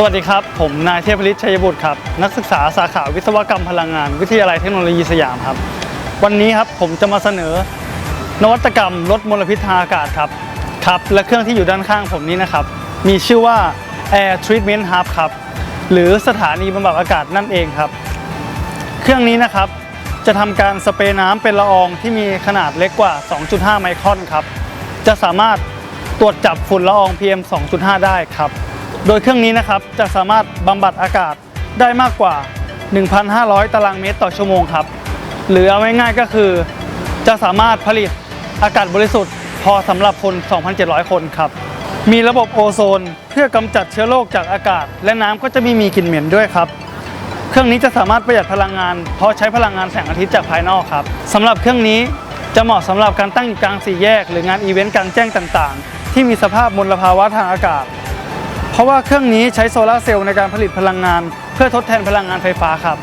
สวัสดีครับ ผมนายเทพฤทธิ์ชัยบุตรครับ นักศึกษาสาขาวิศวกรรมพลังงาน วิทยาลัยเทคโนโลยีสยามครับ วันนี้ครับผมจะมาเสนอ นวัตกรรมลดมลพิษทางอากาศครับครับและเครื่องที่อยู่ด้านข้างผมนี้นะครับ มีชื่อว่า Air Treatment Hub ครับหรือสถานีบำบัดอากาศนั่นเองครับ เครื่องนี้นะครับจะทำการสเปรย์น้ำเป็นละอองที่มีขนาดเล็กกว่า 2.5 ไมครอนครับจะสามารถตรวจจับฝุ่นละออง PM 2.5 ได้ครับ โดยเครื่องนี้นะครับจะสามารถบำบัดอากาศได้มากกว่า 1,500 ตารางเมตรต่อชั่วโมงครับ หรือเอาง่ายๆก็คือ จะสามารถผลิตอากาศบริสุทธิ์ พอสำหรับคน 2,700 คนครับ มีระบบโอโซน เพื่อกำจัดเชื้อโรคจากอากาศ และน้ำก็จะไม่มีกลิ่นเหม็นด้วยครับ เครื่องนี้จะสามารถประหยัดพลังงาน เพราะใช้พลังงานแสงอาทิตย์จากภายนอกครับสำหรับเครื่องนี้จะเหมาะสำหรับการตั้งอยู่กลางสี่แยก หรืองานอีเวนต์กลางแจ้งต่าง ๆ ที่มีสภาพมลภาวะทางอากาศ เพราะว่าเครื่องนี้ใช้โซลาร์เซลล์ในการผลิตพลังงาน เพื่อทดแทนพลังงานไฟฟ้าครับ